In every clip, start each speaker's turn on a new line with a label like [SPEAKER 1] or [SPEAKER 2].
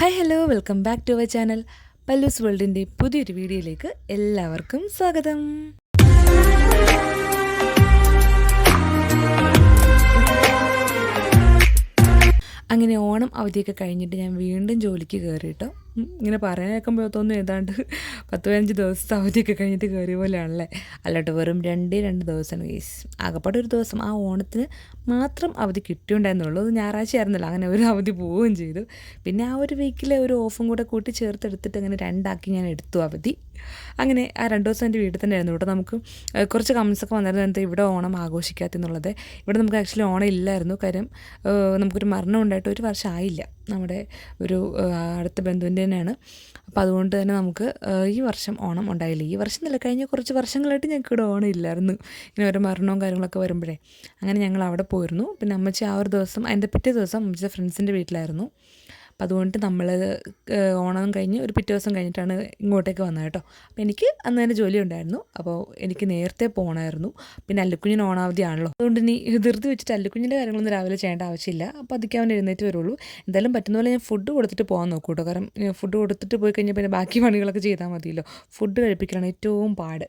[SPEAKER 1] Hi hello welcome back to our channel Palloos വേൾഡിന്റെ പുതിയൊരു വീഡിയോയിലേക്ക് എല്ലാവർക്കും സ്വാഗതം. അങ്ങനെ ഓണം അവധിയൊക്കെ കഴിഞ്ഞിട്ട് ഞാൻ വീണ്ടും ജോലിക്ക് കയറി കേട്ടോ ഉം, ഇങ്ങനെ പറയാൻ കേൾക്കുമ്പോൾ തോന്നുന്നു ഏതാണ്ട് പത്ത് പതിനഞ്ച് ദിവസത്തെ അവധിയൊക്കെ കഴിഞ്ഞിട്ട് കയറിയ പോലെയാണല്ലേ? അല്ലാട്ട് വെറും രണ്ടേ രണ്ട് ദിവസമാണ് കേസ് ആകപ്പാടെ ഒരു ദിവസം ആ ഓണത്തിന് മാത്രം അവധി കിട്ടിയുണ്ടായിരുന്നുള്ളൂ അത് ഞായറാഴ്ച ആയിരുന്നല്ലോ. അങ്ങനെ ഒരു അവധി പോവുകയും ചെയ്തു. പിന്നെ ആ ഒരു വീക്കിലെ ഒരു ഓഫും കൂടെ കൂട്ടി ചേർത്തെടുത്തിട്ട് അങ്ങനെ രണ്ടാക്കി ഞാൻ എടുത്തു അവധി. അങ്ങനെ ആ രണ്ട് ദിവസം എന്റെ വീട്ടിൽ തന്നെ ആയിരുന്നു ഇവിടെ നമുക്ക്. കുറച്ച് കമൻസ് ഒക്കെ വന്നായിരുന്നു എന്താ ഇവിടെ ഓണം ആഘോഷിക്കാത്തെന്നുള്ളത് ഇവിടെ നമുക്ക് ആക്ച്വലി ഓണം ഇല്ലായിരുന്നു. കാര്യം നമുക്കൊരു മരണം ഉണ്ടായിട്ട് ഒരു വർഷം ആയില്ല. നമ്മുടെ ഒരു അടുത്ത ബന്ധുവിന്റെ തന്നെയാണ് അപ്പോൾ അതുകൊണ്ട് തന്നെ നമുക്ക് ഈ വർഷം ഓണം ഉണ്ടായില്ല? ഈ വർഷം നില കഴിഞ്ഞ കുറച്ച് വർഷങ്ങളായിട്ട് ഞങ്ങൾക്ക് ഇവിടെ ഓണം ഇല്ലായിരുന്നു. ഇങ്ങനെ ഓരോ മരണവും കാര്യങ്ങളൊക്കെ വരുമ്പോഴേ. അങ്ങനെ ഞങ്ങൾ അവിടെ പോയിരുന്നു. പിന്നെ അമ്മച്ചി ആ ഒരു ദിവസം അതിന്റെ പിറ്റേ ദിവസം അമ്മച്ചിയുടെ ഫ്രണ്ട്സിന്റെ വീട്ടിലായിരുന്നു. അപ്പം അതുകൊണ്ട് നമ്മൾ ഓണം കഴിഞ്ഞ് ഒരു പിറ്റേ ദിവസം കഴിഞ്ഞിട്ടാണ് ഇങ്ങോട്ടേക്ക് വന്നത് കേട്ടോ. അപ്പോൾ എനിക്ക് അന്ന് തന്നെ ജോലി ഉണ്ടായിരുന്നു. അപ്പോൾ എനിക്ക് നേരത്തെ പോകണമായിരുന്നു പിന്നെ അല്ലുക്കുഞ്ഞിന് ഓണാവധിയാണല്ലോ അതുകൊണ്ട് ഇനി ധൃതി വെച്ചിട്ട് അല്ലുക്കുഞ്ഞിന്റെ കാര്യങ്ങളൊന്നും രാവിലെ ചെയ്യേണ്ട ആവശ്യമില്ല. അപ്പോൾ അതൊക്കെ അവൻ എഴുന്നേറ്റ് വരുള്ളൂ. എന്തായാലും പറ്റുന്ന പോലെ ഞാൻ ഫുഡ് കൊടുത്തിട്ട് പോകാൻ നോക്കൂ കേട്ടോ. കാരണം ഫുഡ് കൊടുത്തിട്ട് പോയി കഴിഞ്ഞാൽ പിന്നെ ബാക്കി പണികളൊക്കെ ചെയ്താൽ മതിയല്ലോ. ഫുഡ് കഴിപ്പിക്കലാണ് ഏറ്റവും പാട്.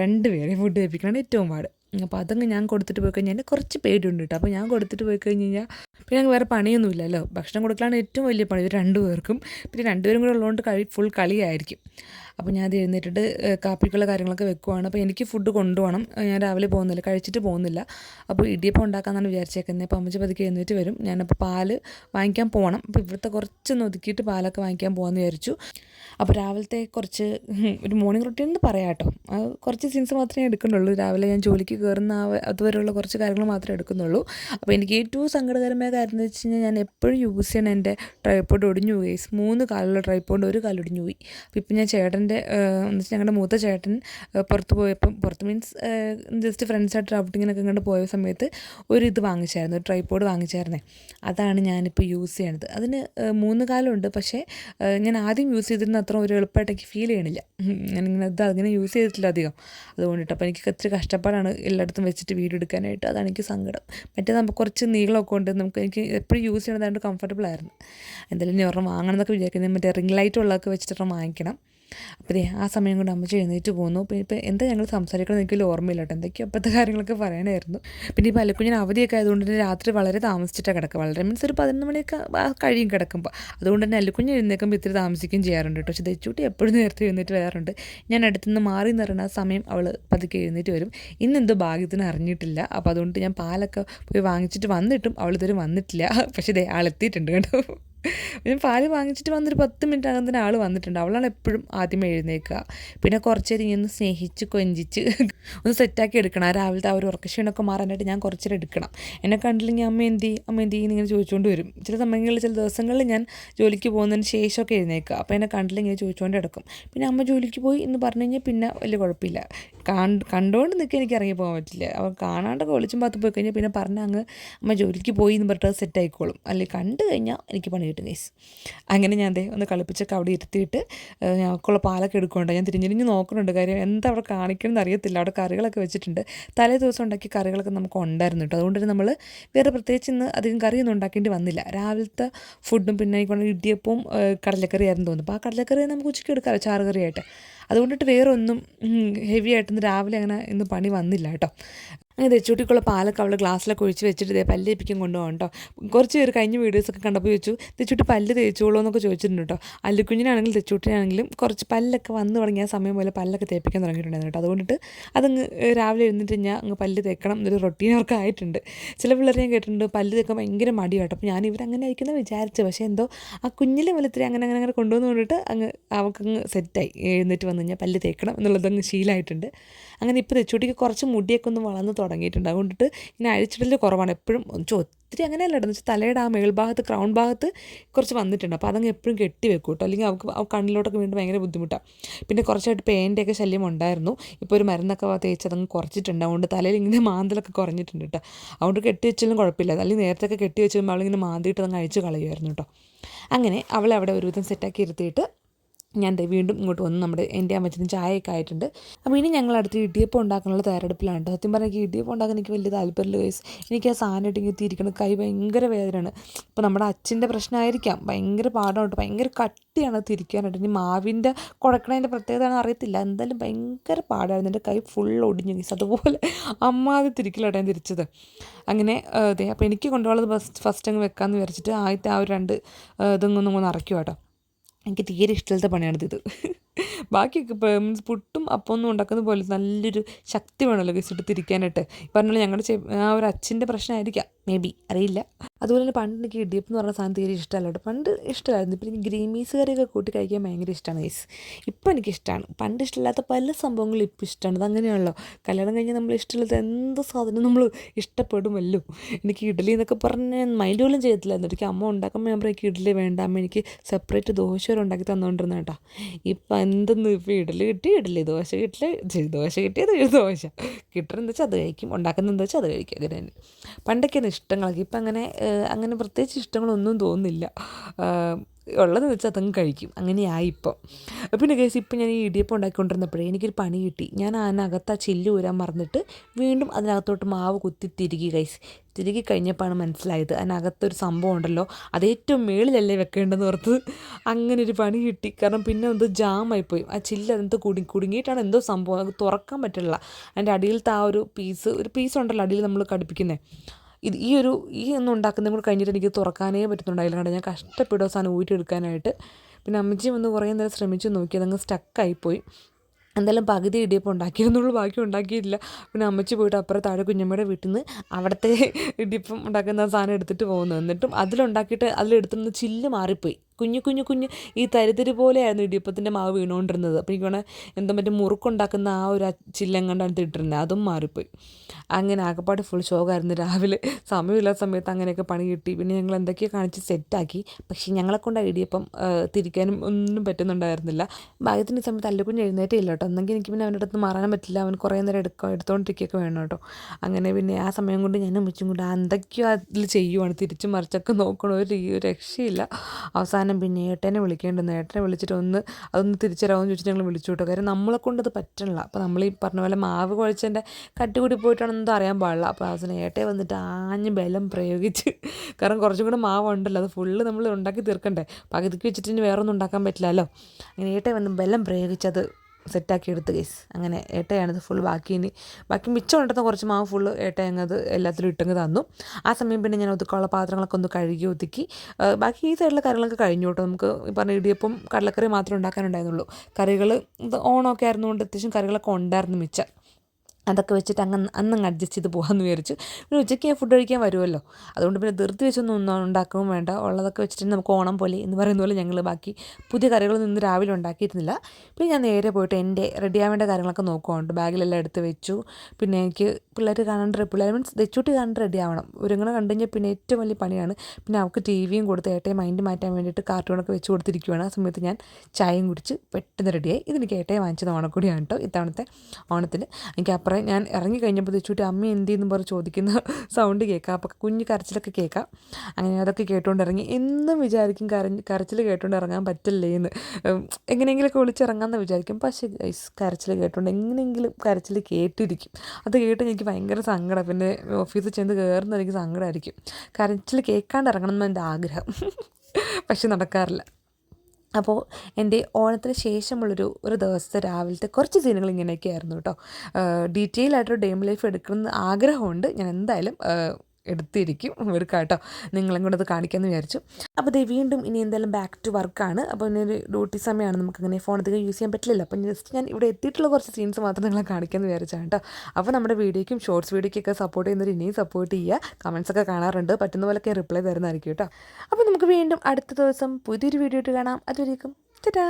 [SPEAKER 1] രണ്ട് പേരെ ഫുഡ് കഴിപ്പിക്കലാണ് ഏറ്റവും പാട്. അപ്പോൾ അതങ്ങ് ഞാൻ കൊടുത്തിട്ട് പോയി കഴിഞ്ഞാൽ എന്റെ കുറച്ച് പേടിയുണ്ട് കേട്ടോ അപ്പോൾ ഞാൻ കൊടുത്തിട്ട് പോയി കഴിഞ്ഞ് കഴിഞ്ഞാൽ പിന്നെ ഞങ്ങൾക്ക് വേറെ പണിയൊന്നുമില്ലല്ലോ. ഭക്ഷണം കൊടുക്കലാണ് ഏറ്റവും വലിയ പണി. ഇത് രണ്ടുപേർക്കും പിന്നെ രണ്ടുപേരും കൂടെ ഉള്ളതുകൊണ്ട് കളി ഫുൾ കളിയായിരിക്കും. അപ്പോൾ ഞാൻ അത് എഴുന്നേറ്റിട്ട് കാപ്പിക്കുള്ള കാര്യങ്ങളൊക്കെ വെക്കുവാണ്. അപ്പോൾ എനിക്ക് ഫുഡ് കൊണ്ടുപോകണം. ഞാൻ രാവിലെ പോകുന്നില്ല കഴിച്ചിട്ട് പോകുന്നില്ല. അപ്പോൾ ഇടിയപ്പം ഉണ്ടാക്കാമെന്നാണ് വിചാരിച്ചേക്കുന്നത്. അപ്പോൾ അമ്മച്ചി പതുക്കെ എഴുന്നേറ്റ് വരും. ഞാനപ്പോൾ പാൽ വാങ്ങിക്കാൻ പോകണം. അപ്പോൾ ഇവിടുത്തെ കുറച്ചൊന്ന് ഒതുക്കിയിട്ട് പാലൊക്കെ വാങ്ങിക്കാൻ പോകാമെന്ന് വിചാരിച്ചു. അപ്പോൾ രാവിലത്തെ കുറച്ച് ഒരു മോർണിംഗ് റൊട്ടീൻ എന്ന് പറയാം കേട്ടോ. കുറച്ച് സീൻസ് മാത്രമേ എടുക്കുന്നുള്ളൂ. രാവിലെ ഞാൻ ജോലിക്ക് കയറുന്ന അതുവരെയുള്ള കുറച്ച് കാര്യങ്ങൾ മാത്രമേ എടുക്കുന്നുള്ളൂ. അപ്പോൾ എനിക്ക് ഏറ്റവും സങ്കടകരമായ കാര്യം എന്ന് വെച്ച് കഴിഞ്ഞാൽ ഞാൻ എപ്പോഴും യൂസ് ചെയ്യണ എന്റെ ട്രൈപ്പോഡ് ഒടിഞ്ഞു പോയി. മൂന്ന് കാലുള്ള ട്രൈപ്പോഡ് ഒരു കാലൊടിഞ്ഞു പോയി. അപ്പോൾ ഇപ്പം ഞാൻ ചേട്ടന്റെ എന്ന് വെച്ചാൽ ഞങ്ങളുടെ മൂത്ത ചേട്ടൻ പുറത്ത് പോയപ്പം പുറത്ത് മീൻസ് ജസ്റ്റ് ഫ്രണ്ട്സായിട്ട് ഔട്ടിങ്ങിനൊക്കെ ഇങ്ങോട്ട് പോയ സമയത്ത് ഒരു ഇത് വാങ്ങിച്ചായിരുന്നു ഒരു ട്രൈപ്പോഡ് വാങ്ങിച്ചായിരുന്നേ. അതാണ് ഞാനിപ്പോൾ യൂസ് ചെയ്യണത്. അതിന് മൂന്ന് കാലമുണ്ട് പക്ഷേ ഞാൻ ആദ്യം യൂസ് ചെയ്തിരുന്ന അത്ര ഒരു എളുപ്പമായിട്ട് എനിക്ക് ഫീൽ ചെയ്യണില്ല ഞാനിങ്ങനെ ഇത് അങ്ങനെ യൂസ് ചെയ്തിട്ടില്ല അധികം. അതുകൊണ്ടിട്ട് അപ്പോൾ എനിക്ക് ഇത്തിരി കഷ്ടപ്പാടാണ് എല്ലായിടത്തും വെച്ചിട്ട് വീഡിയോ എടുക്കാനായിട്ട്. അതാണ് എനിക്ക് സങ്കടം. മറ്റേ നമുക്ക് കുറച്ച് നീളമൊക്കെ ഉണ്ട് നമുക്ക് എനിക്ക് എപ്പോഴും യൂസ് ചെയ്യണതായിട്ട് കംഫർട്ടബിൾ ആയിരുന്നു. എന്തായാലും ഞാൻ ഒരെണ്ണം വാങ്ങണം എന്നൊക്കെ വിചാരിക്കുന്നത് മറ്റേ റിംഗ് ലൈറ്റ് ഉള്ളതൊക്കെ വെച്ചിട്ട് വാങ്ങിക്കണം. അപ്പോൾ ആ സമയം കൊണ്ട് അമ്മച്ചി എഴുന്നേറ്റ് പോന്നു. പിന്നെ ഇപ്പോൾ എന്താ ഞങ്ങൾ സംസാരിക്കണമെന്ന് എനിക്കൊരു ഓർമ്മയില്ല കേട്ടോ എന്തൊക്കെയോ അപ്പോഴത്തെ കാര്യങ്ങളൊക്കെ പറയണമായിരുന്നു പിന്നെ ഈ പലക്കുഞ്ഞിന് അവധിയൊക്കെ ആയതുകൊണ്ട് തന്നെ രാത്രി വളരെ താമസിച്ചിട്ടാണ് കിടക്കുക വളരെ മീൻസ് ഒരു പതിനൊന്ന് മണിയൊക്കെ കഴിയും കിടക്കുമ്പോൾ അതുകൊണ്ട് തന്നെ അല്ലുക്കുഞ്ഞ് എഴുന്നേക്കുമ്പോൾ ഇത്തിരി താമസിക്കുകയും ചെയ്യാറുണ്ട് കേട്ടോ. പക്ഷേ ദച്ചൂട്ടി എപ്പോഴും നേരത്തെ എഴുന്നേറ്റ് വരാറുണ്ട്. ഞാൻ അടുത്തുനിന്ന് മാറി നിറണ ആ സമയം അവൾ പതുക്കെ എഴുന്നേറ്റ് വരും. ഇന്നെന്തോ ഭാഗ്യത്തിന് അറിഞ്ഞിട്ടില്ല. അപ്പോൾ അതുകൊണ്ട് ഞാൻ പാലൊക്കെ പോയി വാങ്ങിച്ചിട്ട് വന്നിട്ടും അവൾ ഇതുവരെ വന്നിട്ടില്ല. പക്ഷേ ദേ ആളെത്തിയിട്ടുണ്ട് കേട്ടോ. ഞാൻ പാൽ വാങ്ങിച്ചിട്ട് വന്നൊരു പത്ത് മിനിറ്റ് അകം തന്നെ ആൾ വന്നിട്ടുണ്ട്. അവളാണ് എപ്പോഴും ആദ്യം എഴുന്നേക്കുക. പിന്നെ കുറച്ച് നേരം ഇങ്ങനെ സ്നേഹിച്ച് കൊഞ്ചിച്ച് ഒന്ന് സെറ്റാക്കി എടുക്കണം. രാവിലത്തെ ആ ഒരു ഉറക്കക്ഷീണമൊക്കെ മാറാനായിട്ട് ഞാൻ കുറച്ച് നേരം എടുക്കണം. എന്നെ കണ്ടില്ലെങ്കിൽ അമ്മ എന്തി അമ്മ എന്തി ഇങ്ങനെ ചോദിച്ചുകൊണ്ട് വരും. ചില സമയങ്ങളിൽ ചില ദിവസങ്ങളിൽ ഞാൻ ജോലിക്ക് പോകുന്നതിന് ശേഷമൊക്കെ എഴുന്നേക്കുക. അപ്പോൾ എന്നെ കണ്ടില്ലെങ്കിൽ ഇങ്ങനെ ചോദിച്ചുകൊണ്ട് കിടക്കും പിന്നെ അമ്മ ജോലിക്ക് പോയി എന്ന് പറഞ്ഞു കഴിഞ്ഞാൽ പിന്നെ വലിയ കുഴപ്പമില്ല. കണ്ട് കണ്ടുകൊണ്ട് നിൽക്കാൻ എനിക്ക് ഇറങ്ങി പോകാൻ പറ്റില്ല. അവൻ കാണാണ്ടൊക്കെ ഒളിച്ചും പാത്ത് പോയി കഴിഞ്ഞാൽ പിന്നെ പറഞ്ഞാൽ അങ്ങ് അമ്മ ജോലിക്ക് പോയി എന്ന് പറഞ്ഞിട്ട് സെറ്റ് ആയിക്കോളും. അല്ലെങ്കിൽ കണ്ടു കഴിഞ്ഞാൽ എനിക്ക് പണി കിട്ടും ഗൈസ്. അങ്ങനെ ഞാൻ ദേ ഒന്ന് കളിപ്പിച്ചൊക്കെ അവിടെ ഇരുത്തിയിട്ട് ഞങ്ങൾക്കുള്ള പാലൊക്കെ എടുക്കുന്നുണ്ട് ഞാൻ തിരിഞ്ഞിരിഞ്ഞ് നോക്കുന്നുണ്ട്. കാര്യം എന്താ അവിടെ കാണിക്കണമെന്ന് അറിയത്തില്ല. അവിടെ കറികളൊക്കെ വെച്ചിട്ടുണ്ട്. തലേ ദിവസം ഉണ്ടാക്കിയ കറികളൊക്കെ നമുക്ക് ഉണ്ടായിരുന്നു കേട്ടോ. അതുകൊണ്ട് തന്നെ നമ്മൾ വേറെ പ്രത്യേകിച്ച് ഇന്ന് അധികം കറിയൊന്നും ഉണ്ടാക്കേണ്ടി വന്നില്ല. രാവിലത്തെ ഫുഡും പിന്നെ ഈ കൊണ്ട് ഇടിയപ്പവും കടലക്കറി കടലക്കറിയായിരുന്നു തോന്നുന്നു. അപ്പോൾ ആ കടലക്കറി നമുക്ക് ഉച്ചയ്ക്ക് എടുക്കാമല്ലോ ചാറ് കറിയായിട്ട്. അതുകൊണ്ടിട്ട് വേറൊന്നും ഹെവി ആയിട്ടൊന്നും രാവിലെ അങ്ങനെ ഇന്ന് പണി വന്നില്ല കേട്ടോ. അങ്ങനെ തെച്ചൂട്ടിക്കുള്ള പാലൊക്കെ അവൾ ഗ്ലാസ്സിലൊക്കെ ഒഴിച്ച് വെച്ചിട്ട് ഇതേ പല്ലേപ്പിക്കും കൊണ്ടുപോകാം കേട്ടോ കുറച്ച് പേര് കഴിഞ്ഞ വീഡിയോസൊക്കെ കണ്ടപ്പോൾ ചോദിച്ചു തെച്ചൂട്ടി പല്ല് തേച്ചോളൂ എന്നൊക്കെ ചോദിച്ചിട്ടുണ്ട് കേട്ടോ അല്ലുക്കുഞ്ഞിനാണെങ്കിലും തെച്ചൂട്ടിനാണെങ്കിലും കുറച്ച് പല്ലൊക്കെ വന്നു തുടങ്ങിയ സമയം പോലെ പല്ലൊക്കെ തേപ്പിക്കാൻ തുടങ്ങിയിട്ടുണ്ടായിരുന്നു കേട്ടോ അതുകൊണ്ടിട്ട് അതങ്ങ് രാവിലെ എഴുന്നിട്ട് ഞാൻ അങ്ങ് പല്ല് തേക്കണം എന്നൊരു റൊട്ടീൻ അവർക്ക് ആയിട്ടുണ്ട്. ചില പിള്ളേർ ഞാൻ കേട്ടിട്ടുണ്ട് പല്ല് തേക്കാൻ ഭയങ്കര മടിയാട്ടോ അപ്പോൾ ഞാൻ ഇവരങ്ങനെ ആയിരിക്കുന്ന വിചാരിച്ചു. പക്ഷേ എന്തോ ആ കുഞ്ഞിലെ മുലത്തിരി അങ്ങനെ അങ്ങനെ അങ്ങനെ കൊണ്ടുവന്നു കൊണ്ടിട്ട് അങ്ങ് അവൾക്കങ്ങ് സെറ്റായി. എഴുന്നേറ്റ് വന്നു കഴിഞ്ഞാൽ പല്ല് തേക്കണം എന്നുള്ളതങ്ങ് ശീലമായിട്ടുണ്ട് അങ്ങനെ ഇപ്പോൾ തെച്ചുട്ടിക്ക് കുറച്ച് മുടിയൊക്കെ ഒന്ന് വളർന്ന് തുടങ്ങിയിട്ടുണ്ട്. അതുകൊണ്ടിട്ട് ഇങ്ങനെ അഴിച്ചിടൽ കുറവാണ്. എപ്പോഴും ഒത്തിരി അങ്ങനെയല്ല എന്ന് വെച്ചാൽ തലയുടെ ആ മേൽഭാഗത്ത് ക്രൗൺ ഭാഗത്ത് കുറച്ച് വന്നിട്ടുണ്ട്. അപ്പോൾ അതങ്ങ് എപ്പോഴും കെട്ടി വെക്കും കേട്ടോ. അല്ലെങ്കിൽ ആ കണ്ണിലോട്ടൊക്കെ വീണ്ടും ഭയങ്കര ബുദ്ധിമുട്ടാണ് പിന്നെ കുറച്ചായിട്ട് പേന്റെയൊക്കെ ശല്യം ഉണ്ടായിരുന്നു. ഇപ്പോൾ ഒരു മരുന്നൊക്കെ തേച്ച് അതങ്ങ് കുറച്ചിട്ടുണ്ട്. അതുകൊണ്ട് തലയിൽ ഇങ്ങനെ മാന്തലൊക്കെ കുറഞ്ഞിട്ടുണ്ട് കേട്ടോ. അതുകൊണ്ട് കെട്ടി വെച്ചാലും കുഴപ്പമില്ല. അല്ലെങ്കിൽ നേരത്തെ കെട്ടി വെച്ച് കഴിയുമ്പോൾ അവളിങ്ങനെ മാന്തിയിട്ട് അതങ്ങ് അഴിച്ച് കളയുമായിരുന്നു കേട്ടോ. അങ്ങനെ അവളെ അവിടെ ഒരുവിധം സെറ്റാക്കി ഇരുത്തിയിട്ട് ഞാൻ വീണ്ടും ഇങ്ങോട്ട് വന്നു നമ്മുടെ എന്റെ അമ്മച്ചനും ചായയൊക്കെ ആയിട്ടുണ്ട്. അപ്പോൾ ഇനി ഞങ്ങൾ അടുത്ത് ഇടിയപ്പം ഉണ്ടാക്കാനുള്ള തയ്യാറെടുപ്പിലാണ് കേട്ടോ. സത്യം പറഞ്ഞാൽ ഇടിയപ്പം ഉണ്ടാക്കാൻ എനിക്ക് വലിയ താല്പര്യമില്ല വയസ്സ് എനിക്ക് ആ സാധനം ഇട്ടിങ്ങനെ തിരിക്കണം. കൈ ഭയങ്കര വേദനയാണ്. അപ്പോൾ നമ്മുടെ അച്ഛന്റെ പ്രശ്നമായിരിക്കാം. ഭയങ്കര പാടാണ് ഭയങ്കര കട്ടിയാണ് തിരിക്കാനായിട്ട്. ഇനി മാവിന്റെ കുഴക്കണതിന്റെ പ്രത്യേകത അറിയത്തില്ല. എന്തായാലും ഭയങ്കര പാടായിരുന്നു. എന്റെ കൈ ഫുൾ ഒടിഞ്ഞു ഗീസ് അതുപോലെ അമ്മാതി അത് ഞാൻ തിരിച്ചത്. അങ്ങനെ അതെ അപ്പോൾ എനിക്ക് കൊണ്ടുപോകുന്നത് ഫസ്റ്റ് അങ്ങ് വെക്കാമെന്ന് വിചാരിച്ചിട്ട് ആദ്യത്തെ ആ ഒരു രണ്ട് ഇതൊന്നും ഒന്ന് അറയ്ക്കുക കേട്ടോ. എനിക്ക് തീരെ ഇഷ്ടമില്ലാത്ത പണിയാണിത്. ബാക്കിയൊക്കെ ഇപ്പോൾ മീൻസ് പുട്ടും അപ്പമൊന്നും ഉണ്ടാക്കുന്ന പോലെ നല്ലൊരു ശക്തി വേണമല്ലോ വിസിട്ട് തിരിക്കാനായിട്ട് പറഞ്ഞാൽ ഞങ്ങളുടെ ആ ഒരു അച്ഛന്റെ പ്രശ്നമായിരിക്കാം. മേ ബി അറിയില്ല. അതുപോലെ തന്നെ പണ്ട് എനിക്ക് ഇടിയപ്പം എന്ന് പറഞ്ഞ സാധനം തീരെ ഇഷ്ടമല്ല കേട്ടോ. പണ്ട് ഇഷ്ടമായിരുന്നു. ഇപ്പം എനിക്ക് ഗ്രീമീസ് കറിയൊക്കെ കൂട്ടി കഴിക്കാൻ ഭയങ്കര ഇഷ്ടമാണ് ഗൈസ് ഇപ്പം എനിക്കിഷ്ടമാണ് പണ്ട് ഇഷ്ടമില്ലാത്ത പല സംഭവങ്ങളും ഇപ്പം ഇഷ്ടമാണ് അതങ്ങനെയാണല്ലോ കല്യാണം കഴിഞ്ഞാൽ നമ്മൾ ഇഷ്ടമില്ലാത്ത എന്ത് സാധനം നമ്മൾ ഇഷ്ടപ്പെടുമല്ലോ. എനിക്ക് ഇഡലി എന്നൊക്കെ പറഞ്ഞ് മൈൻഡ് പോലും ചെയ്യത്തില്ലായിരുന്നു എനിക്ക് അമ്മ ഉണ്ടാക്കുമ്പോൾ ഞാൻ എനിക്ക് ഇഡലി വേണ്ട. അമ്മ എനിക്ക് സെപ്പറേറ്റ് ദോശ വരെ ഉണ്ടാക്കി തന്നുകൊണ്ടിരുന്ന കേട്ടോ. ഇപ്പം എന്തെന്ന് ഇപ്പം ഇഡലി കിട്ടി ഇഡലി ദോശ കിട്ടില്ല ദോശ കിട്ടിയത് ദോശ. കിട്ടണമെന്ന് വെച്ചാൽ അത് കഴിക്കും. ഉണ്ടാക്കുന്നതെന്ന് വെച്ചാൽ അത് കഴിക്കും. അങ്ങനെ തന്നെ. പണ്ടൊക്കെയാണ് ഇഷ്ടങ്ങളൊക്കെ. ഇപ്പം അങ്ങനെ അങ്ങനെ പ്രത്യേകിച്ച് ഇഷ്ടങ്ങളൊന്നും തോന്നുന്നില്ല. ഉള്ളത് വെച്ച് അതങ്ങ് കഴിക്കും. അങ്ങനെയായി ഇപ്പോൾ പിന്നെ കേസ് ഇപ്പം ഞാൻ ഈ ഇടിയപ്പം ഉണ്ടാക്കിക്കൊണ്ടിരുന്നപ്പോഴേ എനിക്കൊരു പണി കിട്ടി. ഞാൻ അതിനകത്ത് ആ ചില്ല് ഊരാൻ മറന്നിട്ട് വീണ്ടും അതിനകത്തോട്ട് മാവ് കുത്തി തിരികെ കൈസ് തിരികെ കഴിഞ്ഞപ്പോഴാണ് മനസ്സിലായത്. അതിനകത്തൊരു സംഭവം ഉണ്ടല്ലോ. അത് ഏറ്റവും മേളിലല്ലേ വെക്കേണ്ടതെന്ന് ഓർത്ത് അങ്ങനെ ഒരു പണി കിട്ടി. കാരണം പിന്നെ എന്തോ ജാമായിപ്പോയി. ആ ചില്ല് അതിനകത്ത് കുടുങ്ങി കുടുങ്ങിയിട്ടാണ് എന്തോ സംഭവം. അത് തുറക്കാൻ പറ്റില്ല. അതിന്റെ അടിയിലത്തെ ആ ഒരു പീസ് ഒരു പീസ് ഉണ്ടല്ലോ അടിയിൽ നമ്മൾ കടുപ്പിക്കുന്നത് ഇത് ഈ ഒരു ഈ ഒന്നും ഉണ്ടാക്കുന്നതും കൂടെ കഴിഞ്ഞിട്ട് എനിക്ക് തുറക്കാനേ പറ്റുന്നുണ്ടായില്ല ഞാൻ കഷ്ടപ്പെടുക സാധനം ഊറ്റിയെടുക്കാനായിട്ട്. പിന്നെ അമ്മച്ചി വന്ന് കുറേ നേരം ശ്രമിച്ചു നോക്കി അതങ്ങ് സ്റ്റക്കായിപ്പോയി. എന്തായാലും പകുതി ഇടിയപ്പം ഉണ്ടാക്കിയിരുന്നുള്ളൂ ബാക്കി ഉണ്ടാക്കിയിട്ടില്ല. പിന്നെ അമ്മച്ചി പോയിട്ട് അപ്പുറം താഴെ കുഞ്ഞമ്മയുടെ വീട്ടിൽ നിന്ന് അവിടുത്തെ ഇടിയപ്പം ഉണ്ടാക്കുന്ന സാധനം എടുത്തിട്ട് പോകുന്നു എന്നിട്ടും അതിലുണ്ടാക്കിയിട്ട് അതിലെടുത്തുനിന്ന് ചില്ല് മാറിപ്പോയി. കുഞ്ഞു കുഞ്ഞു കുഞ്ഞു ഈ തരിതരി പോലെയായിരുന്നു ഇടിയപ്പത്തിന്റെ മാവ് വീണുകൊണ്ടിരുന്നത്. അപ്പോൾ എനിക്ക് വേണേൽ എന്താ മറ്റേ മുറുക്കുണ്ടാക്കുന്ന ആ ഒരു ചില്ലങ്ങണ്ടാണ് ഇട്ടിരുന്നത് അതും മാറിപ്പോയി. അങ്ങനെ ആകപ്പാട് ഫുൾ ഷോക്കായിരുന്നു രാവിലെ സമയമില്ലാത്ത സമയത്ത് അങ്ങനെയൊക്കെ പണി കിട്ടി. പിന്നെ ഞങ്ങൾ എന്തൊക്കെയോ കാണിച്ച് സെറ്റാക്കി പക്ഷേ ഞങ്ങളെ കൊണ്ട് ഇടിയപ്പം തിരിക്കാനും ഒന്നും പറ്റുന്നുണ്ടായിരുന്നില്ല. ഭാഗ്യത്തിന്റെ സമയത്ത് അല്ലുകുഞ്ഞ് എഴുന്നേറ്റേ ഇല്ല കേട്ടോ. എന്നെങ്കിൽ എനിക്ക് പിന്നെ അവന്റെ അടുത്ത് മാറാനും പറ്റില്ല. അവൻ കുറേ നേരം എടുക്കുക എടുത്തുകൊണ്ടിരിക്കുകയൊക്കെ വേണം കേട്ടോ. അങ്ങനെ പിന്നെ ആ സമയം കൊണ്ട് ഞാനും മുച്ചും കൊണ്ട് എന്തൊക്കെയോ അതിൽ ചെയ്യുവാണ്. തിരിച്ചു മറിച്ചൊക്കെ നോക്കണം ഒരു രക്ഷയില്ല. അവസാനം അവസാനം പിന്നെ ഏട്ടനെ വിളിക്കേണ്ടുന്നു ഏട്ടനെ വിളിച്ചിട്ട് ഒന്ന് അതൊന്ന് തിരിച്ചരാമെന്ന് ചോദിച്ചിട്ട് ഞങ്ങൾ വിളിച്ചു കേട്ടോ. കാര്യം നമ്മളെ കൊണ്ടത് പറ്റണില്ല. അപ്പോൾ നമ്മൾ ഈ പറഞ്ഞ പോലെ മാവ് കുഴച്ചതിന്റെ കട്ടുകൂടി പോയിട്ടാണെന്നും അറിയാൻ പാടില്ല. അപ്പോൾ അവസാനം ഏട്ടയെ വന്നിട്ട് ആഞ്ഞ് ബലം പ്രയോഗിച്ച് കാരണം കുറച്ചും കൂടെ മാവ് ഉണ്ടല്ലോ അത് ഫുള്ള് നമ്മൾ ഉണ്ടാക്കി തീർക്കണ്ടേ. പകുതിക്ക് വെച്ചിട്ട് ഇനി വേറൊന്നും ഉണ്ടാക്കാൻ പറ്റില്ലല്ലോ. അങ്ങനെ ഏട്ടയെ വന്ന് ബലം പ്രയോഗിച്ചത് സെറ്റാക്കി എടുത്ത് ഗൈസ് അങ്ങനെ ഏട്ടയാണിത് ഫുൾ ബാക്കി ഇനി ബാക്കി മിച്ചം ഉണ്ടെന്ന കുറച്ച് മാവ് ഫുൾ ഏട്ട അത് എല്ലാത്തിലും ഇട്ടങ്ങ് തന്നു. ആ സമയം പിന്നെ ഞാൻ ഒതുക്കുള്ള പാത്രങ്ങളൊക്കെ ഒന്ന് കഴുകി ഒതുക്കി. ബാക്കി ഈ സൈഡിലെ കറികളൊക്കെ കഴിഞ്ഞു കേട്ടോ. നമുക്ക് പറഞ്ഞ ഇടിയപ്പം കടലക്കറി മാത്രമേ ഉണ്ടാക്കാനുണ്ടായിരുന്നുള്ളൂ. കറികൾ ഓണമൊക്കെ ആയിരുന്നുകൊണ്ട് അത്യാവശ്യം കറികളൊക്കെ ഉണ്ടായിരുന്നു മിച്ചം. അതൊക്കെ വെച്ചിട്ട് അങ്ങ് അന്നങ്ങ് അഡ്ജസ്റ്റ് ചെയ്ത് പോകാമെന്ന് വിചാരിച്ചു. പിന്നെ ഉച്ചയ്ക്ക് ഫുഡ് കഴിക്കാൻ വരുമല്ലോ അതുകൊണ്ട് പിന്നെ ധൃതി വെച്ചൊന്നും ഉണ്ടാക്കുകയും വേണ്ട. ഉള്ളതൊക്കെ വെച്ചിട്ട് നമുക്ക് ഓണം പോലെ എന്ന് പറയുന്ന പോലെ ഞങ്ങൾ ബാക്കി പുതിയ കറികളൊന്നും ഇന്ന് രാവിലെ ഉണ്ടാക്കിയിരുന്നില്ല. പിന്നെ ഞാൻ നേരെ പോയിട്ട് എന്റെ റെഡി ആവേണ്ട കാര്യങ്ങളൊക്കെ നോക്കുകയുണ്ട് ബാഗിലെല്ലാം എടുത്ത് വെച്ചു. പിന്നെ എനിക്ക് പിള്ളേർ കാണേണ്ട? പിള്ളേർ മീൻസ് ദച്ചൂട്ടി കാണേണ്ട റെഡി ആവണം. ഒരുങ്ങനെ കണ്ടു കഴിഞ്ഞാൽ പിന്നെ ഏറ്റവും വലിയ പണിയാണ്. പിന്നെ അവൾക്ക് ടി വിയും കൊടുത്ത് ഏട്ടയെ മൈൻഡ് മാറ്റാൻ വേണ്ടിയിട്ട് കാർട്ടൂണൊക്കെ വെച്ച് കൊടുത്തിരിക്കുകയാണ് ആ സമയത്ത് ഞാൻ ചായയും കുടിച്ച് പെട്ടെന്ന് റെഡിയായി ഇതെനിക്ക് ഏട്ടയെ വാങ്ങിച്ചത് ഓണക്കൂടിയാണ് കേട്ടോ ഇത്തവണത്തെ ഓണത്തിന്. എനിക്ക് അപ്പുറം ഞാൻ ഇറങ്ങി കഴിഞ്ഞപ്പോൾ തെച്ചൂട്ടി അമ്മ എന്ത് പറഞ്ഞ് ചോദിക്കുന്ന സൗണ്ട് കേൾക്കാം. അപ്പോൾ കുഞ്ഞ് കരച്ചിലൊക്കെ കേൾക്കാം. അങ്ങനെ അതൊക്കെ കേട്ടുകൊണ്ട് ഇറങ്ങി. എന്നും വിചാരിക്കും കരഞ്ഞ് കരച്ചിൽ കേട്ടുകൊണ്ട് ഇറങ്ങാൻ പറ്റില്ലേ എന്ന് എങ്ങനെയെങ്കിലുമൊക്കെ വിളിച്ചിറങ്ങാമെന്ന് വിചാരിക്കും. പക്ഷേ കരച്ചിൽ കേട്ടുകൊണ്ട് എങ്ങനെയെങ്കിലും കരച്ചിൽ കേട്ടിരിക്കും. അത് കേട്ട് എനിക്ക് ഭയങ്കര സങ്കടം. പിന്നെ ഓഫീസിൽ ചെന്ന് കയറുന്ന എനിക്ക് സങ്കടമായിരിക്കും കരച്ചിൽ കേൾക്കാണ്ട് ഇറങ്ങണം എന്നെന്റെ ആഗ്രഹം. പക്ഷെ നടക്കാറില്ല. അപ്പോൾ എന്റെ ഓണത്തിന് ശേഷമുള്ളൊരു ഒരു ദിവസത്തെ രാവിലത്തെ കുറച്ച് സീനുകൾ ഇങ്ങനെയൊക്കെ ആയിരുന്നു കേട്ടോ ഡീറ്റെയിൽ ആയിട്ടൊരു ഡെയിം ലൈഫ് എടുക്കണമെന്ന് ആഗ്രഹമുണ്ട്. ഞാൻ എന്തായാലും എടുത്തിരിക്കും. ഇവർക്ക് കേട്ടോ നിങ്ങളും കൂടെ അത് കാണിക്കാമെന്ന് വിചാരിച്ചു. അപ്പോൾ ദേ വീണ്ടും ഇനി എന്തായാലും ബാക്ക് ടു വർക്കാണ് അപ്പോൾ ഇനി ഒരു ഡ്യൂട്ടി സമയമാണ് നമുക്ക് അങ്ങനെ ഫോൺ അധികം യൂസ് ചെയ്യാൻ പറ്റില്ല അപ്പം ജസ്റ്റ് ഞാൻ ഇവിടെ എത്തിയിട്ടുള്ള കുറച്ച് സീൻസ് മാത്രം നിങ്ങളെ കാണിക്കാമെന്ന് വിചാരിച്ചാണ് കേട്ടോ. അപ്പോൾ നമ്മുടെ വീഡിയോയ്ക്കും ഷോർട്സ് വീഡിയോയ്ക്കൊക്കെ സപ്പോർട്ട് ചെയ്യുന്നവർ ഇനിയും സപ്പോർട്ട് ചെയ്യുക. കമൻസ് ഒക്കെ കാണാറുണ്ട്. പറ്റുന്ന പോലെയൊക്കെ റിപ്ലൈ തരുന്നതായിരിക്കും കേട്ടോ. അപ്പോൾ നമുക്ക് വീണ്ടും അടുത്ത ദിവസം പുതിയൊരു വീഡിയോ ഇട്ട് കാണാം. അതുവരേക്കും ചേട്ടാ